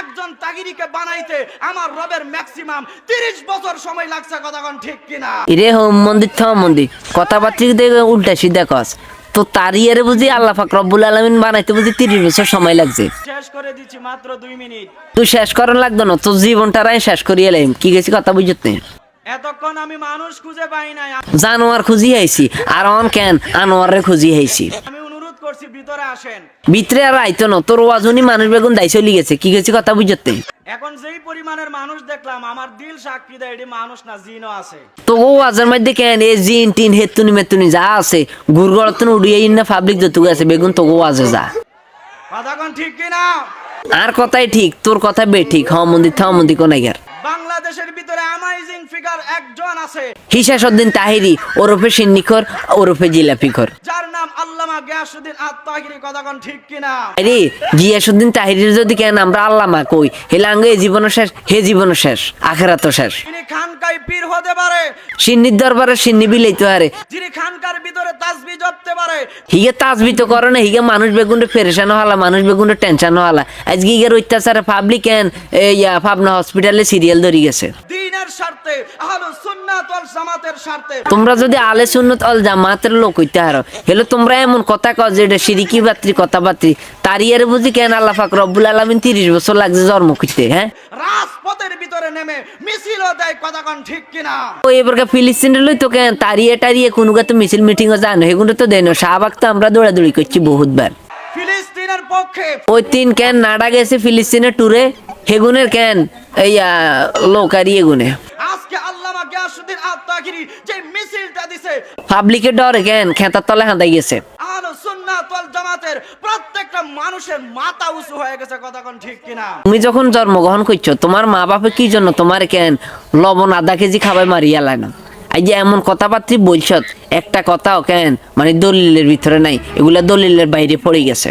একজন তাগিরিকে বানাইতে আমার রবের ম্যাক্সিমাম তিরিশ বছর সময় লাগছে কথা কোন ঠিক কিনা? ইরে হোম মন্দির থ মন্দির কথাবার্তা দেখে উল্টা সিধা কস তো তারই এর বুঝি আল্লাহ পাক রব্বুল আলমিন বানাইতে বুঝি তিরিশ বছর সময় লাগছে। শেষ করে দিচ্ছি মাত্র দুই মিনিট। তুই শেষ করার লাগতো না তোর জীবনটা শেষ করিয়ে এলাম কি গেছি কথা বুঝতে এতক্ষণ আমি মানুষ খুঁজে পাই নাই। জানোয়ার খুঁজি আইছি আর অন কেন আনোয়ারে খুঁজি আইছি। ভিতরে আসেন। ভিতরে আর আইতো না তোর মানুষ বেগুন দাই চলি গেছে কি গেছি কথা বুঝতে? এখন যেই পরিমাণের মানুষ দেখলাম আমার দিল সাক্ষী দেয় এটি মানুষ না জিনও আছে। তো ও ওয়াজের মধ্যে কেন? জিন টিন হেতুনি মেতুনি যা আছে গুরগড়তন উড়িয়ে না পাবলিক যতটুকু আছে বেগুন তো ওয়াজে যা। কথা কোন ঠিক কিনা আর কথাই ঠিক তোর কথা বে ঠিক হ মন্দির থ মন্দির কোনাইগার বাংলাদেশের ভিতরে অ্যামাইজিং ফিগার একজন আছে। তাহিরি ওরফে সিন্নিখর ওরফে জিলাপিখর গিয়াসুদ্দিন আত্মাহিরি কথা কোন ঠিক কিনা? আরে গিয়াসুদ্দিন তাহিরির যদি কেন আমরা আল্লামা কই? এ জীবন শেষ হে জীবন শেষ আখেরা তো শেষ। তিনি খানকাই পীর হতে পারে সিন্নির দরবারে সিন্নি বিলাইতে পারে। যিনি খানকার ভিতরে তাসবি জপতে পারে হিগে তাজবিত করে না হিগে মানুষ বেগুনে ফেরেশানো হলা মানুষ বেগুনে টেনশন হলা আজকে হিগের অত্যাচারে পাবলিক এন ইয়া পাবনা হসপিটালে সিরিয়াল ধরি গেছে। স্বার্থে আহলুস সুন্নাত ওয়াল জামাতের স্বার্থে। তোমরা যদি আলে সুন্নত অল জামাতের লোক হইতে হারো হেলে তোমরা এমন কথা কও যে এটা সিরিকি বাত্রি কথা বাত্রি তারিয়ারে বুঝি কেন আল্লাহ পাক রব্বুল আলামিন তিরিশ বছর লাগছে জন্ম করতে হ্যাঁ? রাজপথের ভিতরে নেমে মিছিলও দেয় কথা কোন ঠিক কিনা? ও এবারকে ফিলিস্তিনের লই তো কেন? তারিয়ে টারিয়ে কোনো তো মিছিল মিটিংও জানো হেগুলো তো দেন শাহবাগ তো আমরা দৌড়াদৌড়ি করছি বহুতবার। ফিলিস্তিনের পক্ষে ওই তিন কেন নাডা গেছে ফিলিস্তিনের ট্যুরে হেগুনের কেন এই লোকারি এগুনে। মিছিলটা দিছে। পাবলিকের ডরে কেন খেতার তলে হাঁদাই গেছে। জামাতের প্রত্যেকটা মানুষের মাথা উঁচু হয়ে গেছে কথা ঠিক কিনা? তুমি যখন জন্মগ্রহণ করছ তোমার মা বাপে কি জন্য তোমার কেন লবণ আধা কেজি খাবার মারিয়া লাই না? এই যে এমন কথাবার্তি বলছ একটা কথাও কেন মানে দলিলের ভিতরে নাই এগুলা দলিলের বাইরে পড়ে গেছে।